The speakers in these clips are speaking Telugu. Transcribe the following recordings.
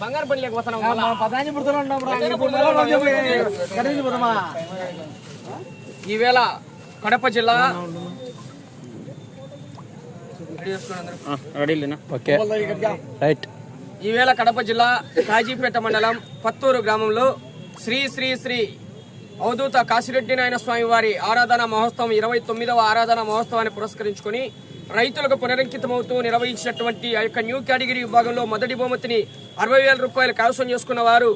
బంగారు పని లేకపోతున్నాం పదాన్ని పుడుతూనే ఉన్నాం? ఈవేళ కడప జిల్లా. రైట్. ఈవేళ కడప జిల్లా కాజీపేట మండలం పత్తూరు గ్రామంలో శ్రీ శ్రీ శ్రీ అవధూత కాశిరెడ్డి నాయన స్వామి వారి ఆరాధన మహోత్సవం ఇరవై తొమ్మిదవ ఆరాధన మహోత్సవాన్ని పురస్కరించుకొని రైతులకు పునరంకితమవుతూ నిర్వహించినటువంటి ఆ యొక్క న్యూ కేటగిరీ విభాగంలో మొదటి బహుమతిని అరవై వేల రూపాయలు కైవసం చేసుకున్న వారు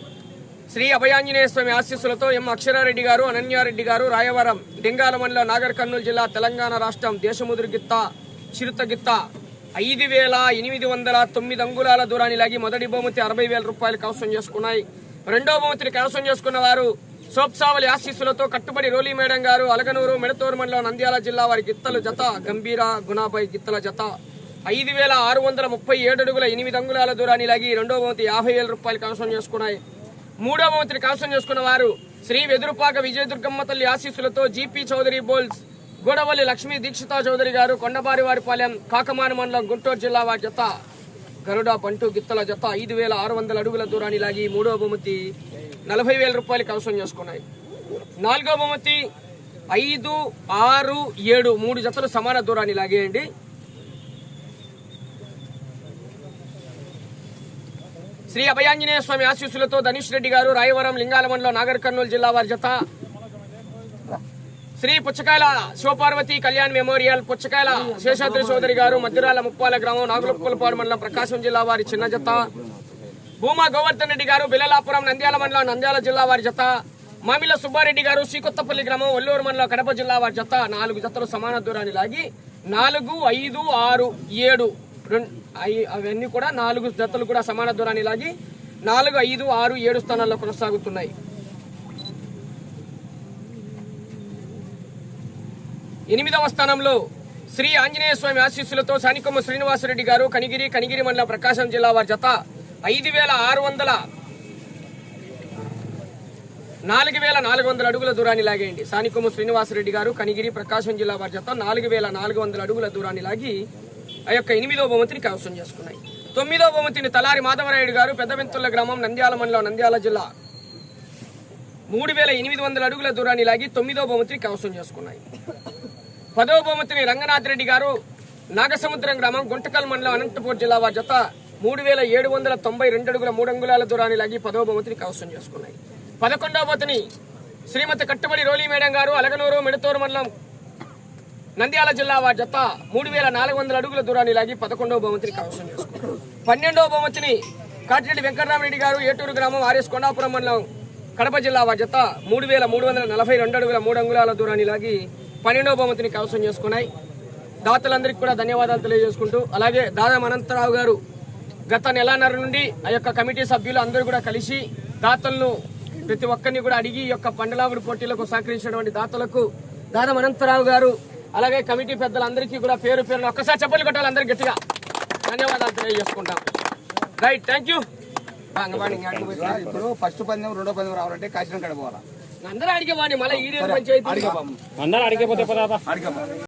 శ్రీ అభయాంజనేయ స్వామి ఆశీస్సులతో ఎం అక్షరారెడ్డి గారు అనన్యారెడ్డి గారు రాయవరం డింగాల మండలం నాగర్ కర్నూలు జిల్లా తెలంగాణ రాష్ట్రం దేశముదురు గిత్త చిరుత గిత్త. ఐదు వేల ఎనిమిది వందల తొమ్మిది అంగుళాల దూరాన్ని లాగి మొదటి బహుమతి అరవై వేల రూపాయలు కవసం చేసుకున్నాయి. రెండో బహుమతిని కవసం చేసుకున్న వారు సోప్సావలి ఆశీస్సులతో కట్టుబడి రోలీ మేడం గారు అలగనూరు మెడతూరు మండలం నంద్యాల జిల్లా వారి గిత్తల జత గంభీర గుణాపై గిత్తల జత. ఐదు వేల ఆరు వందల ముప్పై ఏడు అడుగుల ఎనిమిది అంగుళాల దూరాన్ని లాగి రెండో బహుమతి యాభై వేల రూపాయలు కవసం చేసుకున్నాయి. మూడో బహుమతిని కవసం చేసుకున్న వారు శ్రీ వెదురుపాక విజయదుర్గమ్మ తల్లి ఆశీస్సులతో జీపీ చౌదరి బోల్స్ గోడవల్లి లక్ష్మీ దీక్షితా చౌదరి గారు కొండబారివారిపాలెం కాకమాన మండలం గుంటూరు జిల్లా వారి జత. గరుడ పంటు గిత్తల జత. ఐదు వేల ఆరు వందల అడుగుల దూరాన్ని లాగి మూడో బహుమతి నలభై వేల రూపాయలు కవసం చేసుకున్నాయి. నాలుగో బహుమతి ఐదు ఆరు ఏడు మూడు జతలు సమాన దూరాన్ని లాగేయండి. శ్రీ అభయాంజనేయ స్వామి ఆశీస్సులతో ధనుష్ రెడ్డి గారు రాయవరం లింగాలమండలం నాగర్ కర్నూలు జిల్లా వారి జత. శ్రీ పుచ్చకాయల శివపార్వతి కళ్యాణ్ మెమోరియల్ పుచ్చకాయల శేషాద్రి చౌదరి గారు మధ్యరాల ముప్పాల గ్రామం నాగులప్పలపాడు మండలం ప్రకాశం జిల్లా వారి చిన్న జత. భూమా గోవర్ధన్ రెడ్డి గారు బిల్లలాపురం నంద్యాల మండలం నంద్యాల జిల్లా వారి జత. మామిల సుబ్బారెడ్డి గారు శ్రీకొత్తపల్లి గ్రామం ఒల్లూరు మండలం కడప జిల్లా వారి జత. నాలుగు జతలు సమాన దూరాన్ని లాగి నాలుగు ఐదు ఆరు ఏడు అవన్నీ కూడా నాలుగు జతలు కూడా సమాన దూరాన్ని లాగి నాలుగు ఐదు ఆరు ఏడు స్థానాల్లో కొనసాగుతున్నాయి. ఎనిమిదవ స్థానంలో శ్రీ ఆంజనేయ స్వామి ఆశీస్సులతో సానికొమ్మ శ్రీనివాసరెడ్డి గారు కనిగిరి కనిగిరి మండలం ప్రకాశం జిల్లా వారి జత. ఐదు వేల ఆరు వందల నాలుగు వేల నాలుగు వందల అడుగుల దూరాన్ని లాగేయండి. సానికొమ్మ శ్రీనివాసరెడ్డి గారు కనిగిరి ప్రకాశం జిల్లా వారి జత నాలుగు వేల నాలుగు వందల అడుగుల దూరాన్ని లాగి ఆ యొక్క ఎనిమిదో బహుమతిని కైవసం చేసుకున్నాయి. తొమ్మిదో బహుమతిని తలారి మాధవరాయుడు గారు పెద్దవెంతుల గ్రామం నంద్యాల మండలం నంద్యాల జిల్లా. మూడు వేల ఎనిమిది వందల అడుగుల దూరాన్ని లాగి తొమ్మిదో బహుమతిని కైవసం చేసుకున్నాయి. పదవ బహుమతిని రంగనాథ్ రెడ్డి గారు నాగసముద్రం గ్రామం గుంటకల్ మండలం అనంతపూర్ జిల్లా వారి జత మూడు వేల ఏడు వందల తొంభై రెండు అడుగుల మూడు అంగుళాల దూరాన్ని లాగి పదవ బహుమతిని కవసం చేసుకున్నాయి. పదకొండవ బహుమతిని శ్రీమతి కట్టుబడి రోలీ మేడం గారు అలగనూరు మిడతూరు మండలం నంద్యాల జిల్లా వారి జత మూడు వేల నాలుగు వందల అడుగుల దూరాన్ని లాగి పదకొండవ బహుమతిని కవసం చేసుకున్నారు. పన్నెండవ బహుమతిని కాటిరెడ్డి వెంకటరామరెడ్డి గారు ఏటూరు గ్రామం ఆర్ఎస్ కొండాపురం మండలం కడప జిల్లా వారి జత మూడు వేల మూడు వందల నలభై రెండు అడుగుల మూడు అంగుళాల దూరాన్ని లాగి పన్నెండవ బహుమతిని కవసం చేసుకున్నాయి. దాతలందరికీ కూడా ధన్యవాదాలు తెలియజేసుకుంటూ అలాగే దాదా అనంతరావు గారు గత నెలన్నర నుండి ఆ యొక్క కమిటీ సభ్యులు అందరూ కూడా కలిసి దాతలను ప్రతి ఒక్కరిని కూడా అడిగి ఈ యొక్క పండలాగుడు పోటీలకు సహకరించినటువంటి దాతలకు దాదాం అనంతరావు గారు అలాగే కమిటీ పెద్దలందరికీ కూడా పేరు పేరున ఒక్కసారి చెప్పలు కొట్టాలి అందరు గట్టిగా. ధన్యవాదాలు తెలియజేసుకుంటాం. Right thank you. ఇప్పుడు ఫస్ట్ పందెం రెండో పందెం రావాలంటే కడిపోవాలా అందరూ అడిగేవాడిని మళ్ళీ పంచాయతీ అందరూ అడిగిపోతే